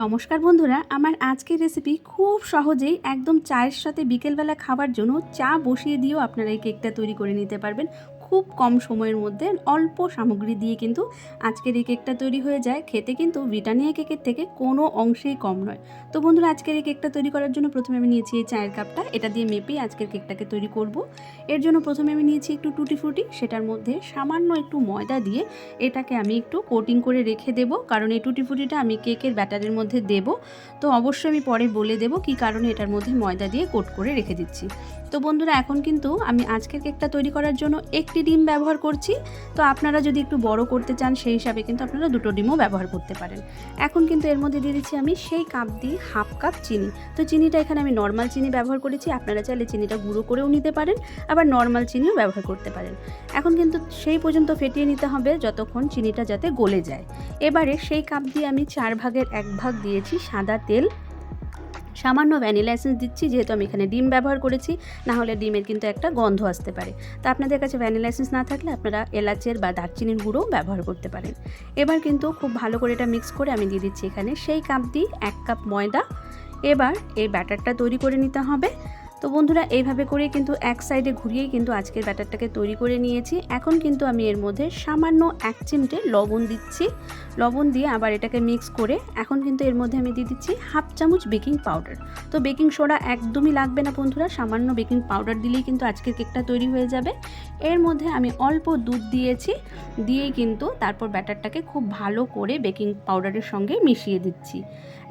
নমস্কার বন্ধুরা, আমার আজকের রেসিপি খুব সহজেই একদম চায়ের সাথে বিকেলবেলা খাবার জন্য চা বসিয়ে দিয়েও আপনারা এই কেকটা তৈরি করে নিতে পারবেন। খুব কম সময়ের মধ্যে অল্প সামগ্রী দিয়ে কিন্তু আজকের এই কেকটা তৈরি হয়ে যায়। খেতে কিন্তু ব্রিটানিয়া কেকের থেকে কোনো অংশেই কম নয়। তো বন্ধুরা, আজকের এই কেকটা তৈরি করার জন্য প্রথমে আমি নিয়েছি এই চায়ের কাপটা। এটা দিয়ে মেপে আজকের কেকটাকে তৈরি করব। এর জন্য প্রথমে আমি নিয়েছি একটু টুটি ফ্রুটি। সেটার মধ্যে সামান্য একটু ময়দা দিয়ে এটাকে আমি একটু কোটিং করে রেখে দেবো। কারণ এই টুটি ফ্রুটিটা আমি কেকের ব্যাটারের মধ্যে দেব। তো অবশ্যই আমি পরে বলে দেবো কি কারণে এটার মধ্যে ময়দা দিয়ে কোট করে রেখে দিচ্ছি। তো বন্ধুরা, এখন কিন্তু আমি আজকের কেকটা তৈরি করার জন্য একটি ডিম ব্যবহার করছি। তো আপনারা যদি একটু বড় করতে চান, সেই হিসাবে কিন্তু আপনারা দুটো ডিমও ব্যবহার করতে পারেন। এখন কিন্তু এর মধ্যে দিয়ে দিচ্ছি আমি সেই কাপ দিয়ে হাফ কাপ চিনি। তো চিনিটা এখানে আমি নর্মাল চিনি ব্যবহার করেছি, আপনারা চাইলে চিনিটা গুঁড়ো করেও নিতে পারেন, আবার নর্মাল চিনিও ব্যবহার করতে পারেন। এখন কিন্তু সেই পর্যন্ত ফেটিয়ে নিতে হবে যতক্ষণ চিনিটা যাতে গলে যায়। এবারে সেই কাপ দিয়ে আমি চার ভাগের এক ভাগ দিয়েছি সাদা তেল। সামান্য ভ্যানিলা এসেন্স দিচ্ছি, যেহেতু আমি এখানে ডিম ব্যবহার করেছি না হলে ডিমের কিন্তু একটা গন্ধ আসতে পারে। তো আপনাদের কাছে ভ্যানিলা এসেন্স না থাকলে আপনারা এলাচের বা দারচিনির গুঁড়োও ব্যবহার করতে পারেন। এবার কিন্তু খুব ভালো করে এটা মিক্স করে আমি দিয়ে দিচ্ছি এখানে সেই কাপ দিয়ে এক কাপ ময়দা। এবার এই ব্যাটারটা তৈরি করে নিতে হবে। তো বন্ধুরা, এইভাবে করে কিন্তু এক সাইডে ঘুরিয়েই কিন্তু আজকের ব্যাটারটাকে তৈরি করে নিয়েছি। এখন কিন্তু আমি এর মধ্যে সামান্য এক চিমটে লবণ দিচ্ছি। লবণ দিয়ে আবার এটাকে মিক্স করে এখন কিন্তু এর মধ্যে আমি দিয়ে দিচ্ছি হাফ চামচ বেকিং পাউডার তো বেকিং সোডা একদমই লাগবে না বন্ধুরা, সামান্য বেকিং পাউডার দিলেই কিন্তু আজকের কেকটা তৈরি হয়ে যাবে। এর মধ্যে আমি অল্প দুধ দিয়েছি, দিয়েই কিন্তু তারপর ব্যাটারটাকে খুব ভালো করে বেকিং পাউডারের সঙ্গে মিশিয়ে দিচ্ছি।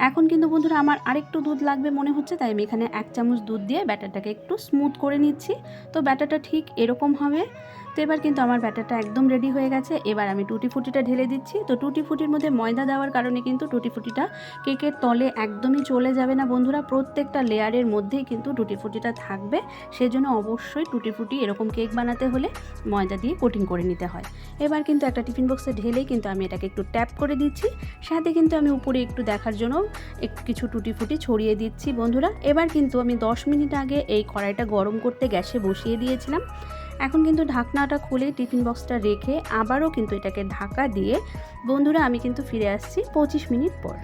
এখন কিন্তু বন্ধুরা, আমার আরেকটু দুধ লাগবে মনে হচ্ছে, তাই আমি এখানে এক চামচ দুধ দিয়ে ব্যাটারটাকে একটু স্মুথ করে নিচ্ছি। তো ব্যাটারটা ঠিক এরকম হবে। তো এবার কিন্তু আমার ব্যাটারটা একদম রেডি হয়ে গেছে। এবার আমি টুটি ফুটিটা ঢেলে দিচ্ছি। তো টুটি ফুটির মধ্যে ময়দা দেওয়ার কারণে কিন্তু টুটি ফুটিটা কেকের তলে একদমই চলে যাবে না বন্ধুরা। প্রত্যেকটা লেয়ারের মধ্যেই কিন্তু টুটি ফুটিটা থাকবে। সেজন্য অবশ্যই টুটি ফুটি এরকম কেক বানাতে হলে ময়দা দিয়ে কোটিং করে নিতে হয়। এবার কিন্তু একটা টিফিন বক্সে ঢেলেই কিন্তু আমি এটাকে একটু ট্যাপ করে দিচ্ছি। সাথে কিন্তু আমি উপরে একটু দেখার জন্য একটু কিছু টুটি ফুটি ছড়িয়ে দিচ্ছি বন্ধুরা। এবার কিন্তু আমি 10 মিনিট আগে এই কড়াইটা গরম করতে গ্যাসে বসিয়ে দিয়েছিলাম। এখন কিন্তু ঢাকনাটা খুলে টিফিন বক্সটা রেখে আবারও কিন্তু এটাকে ঢাকা দিয়ে, বন্ধুরা আমি কিন্তু ফিরে আসছি পঁচিশ মিনিট পর।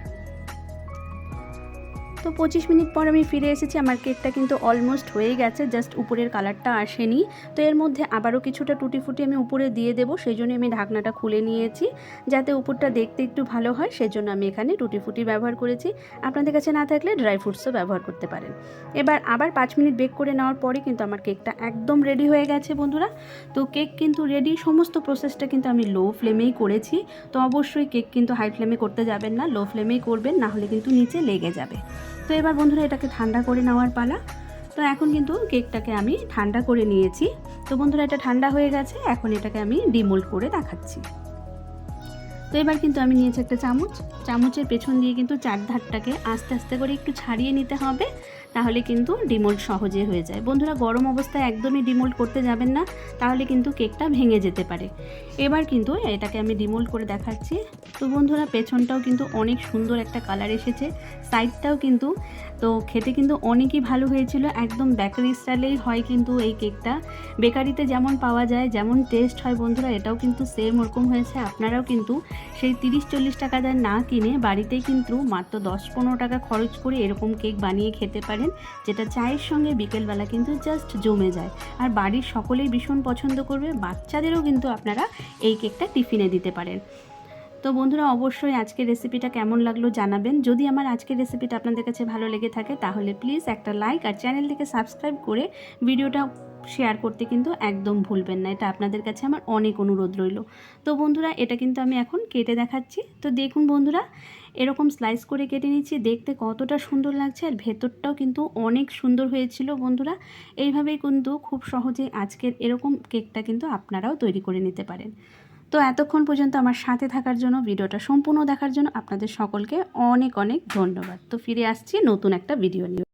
তো পঁচিশ মিনিট পর আমি ফিরে এসেছি। আমার কেকটা কিন্তু অলমোস্ট হয়ে গেছে জাস্ট উপরের কালারটা আসেনি। তো এর মধ্যে আবারও কিছুটা টুটি ফুটি আমি উপরে দিয়ে দেবো সেই জন্য আমি ঢাকনাটা খুলে নিয়েছি। যাতে উপরটা দেখতে একটু ভালো হয়, সেজন্য আমি এখানে টুটি ফুটি ব্যবহার করেছি। আপনাদের কাছে না থাকলে ড্রাই ফ্রুটসও ব্যবহার করতে পারেন। এবার আবার পাঁচ মিনিট বেক করে নেওয়ার পরে কিন্তু আমার কেকটা একদম রেডি হয়ে গেছে বন্ধুরা। তো কেক কিন্তু রেডি সমস্ত প্রসেসটা কিন্তু আমি লো ফ্লেমেই করেছি। তো অবশ্যই কেক কিন্তু হাই ফ্লেমে করতে যাবেন না লো ফ্লেমেই করবেন, না হলে কিন্তু নিচে লেগে যাবে। তো এবার বন্ধুরা এটাকে ঠান্ডা করে নেওয়ার পালা। তো এখন কিন্তু কেকটাকে আমি ঠান্ডা করে নিয়েছি। তো বন্ধুরা এটা ঠান্ডা হয়ে গেছে, এখন এটাকে আমি ডিমোল্ড করে দেখাচ্ছি। তো এবার কিন্তু আমি নিয়েছি একটা চামচ। চামচের পেছন দিয়ে কিন্তু চার ধারটাকে আস্তে আস্তে করে একটু ছাড়িয়ে নিতে হবে, তাহলে কিন্তু ডিমোল্ড সহজে হয়ে যায়। বন্ধুরা, গরম অবস্থায় একদমই ডিমোল্ড করতে যাবেন না, তাহলে কিন্তু কেকটা ভেঙে যেতে পারে। এবার কিন্তু এটাকে আমি ডিমোল্ড করে দেখাচ্ছি। তো বন্ধুরা, পেছনটাও কিন্তু অনেক সুন্দর একটা কালার এসেছে, সাইডটাও কিন্তু, তো খেতে কিন্তু অনেকই ভালো হয়েছিল, একদম বেকারি স্টাইলেই হয় কিন্তু এই কেকটা। বেকারিতে যেমন পাওয়া যায়, যেমন টেস্ট হয় বন্ধুরা, এটাও কিন্তু সেম ওরকম হয়েছে। আপনারাও কিন্তু সেই তিরিশ চল্লিশ টাকা দায় না কিনে বাড়িতেই কিন্তু মাত্র দশ পনেরো টাকা খরচ করে এরকম কেক বানিয়ে খেতে পারেন, যেটা চায়ের সঙ্গে বিকেলবেলা কিন্তু জাস্ট জমে যায়। আর বাড়ির সকলেই ভীষণ পছন্দ করবে, বাচ্চাদেরও কিন্তু আপনারা এই কেকটা টিফিনে দিতে পারেন। তো বন্ধুরা, অবশ্যই আজকের রেসিপিটা কেমন লাগল জানাবেন। যদি আমার আজকের রেসিপিটা আপনাদের কাছে ভালো লেগে থাকে, তাহলে প্লিজ একটা লাইক আর চ্যানেলটিকে সাবস্ক্রাইব করে ভিডিওটা শেয়ার করতে কিন্তু একদম ভুলবেন না। এটা আপনাদের কাছে আমার অনেক অনুরোধ রইল। তো বন্ধুরা, এটা কিন্তু আমি এখন কেটে দেখাচ্ছি। তো দেখুন বন্ধুরা, এরকম স্লাইস করে কেটে নিচ্ছি। দেখতে কতটা সুন্দর লাগছে আর ভেতরটাও কিন্তু অনেক সুন্দর হয়েছিল বন্ধুরা। এইভাবেই কিন্তু খুব সহজে আজকের এরকম কেকটা কিন্তু আপনারাও তৈরি করে নিতে পারেন। তো এতক্ষণ পর্যন্ত আমার সাথে থাকার জন্য, ভিডিওটা সম্পূর্ণ দেখার জন্য আপনাদের সকলকে অনেক অনেক ধন্যবাদ। তো ফিরে আসছি নতুন একটা ভিডিও নিয়ে।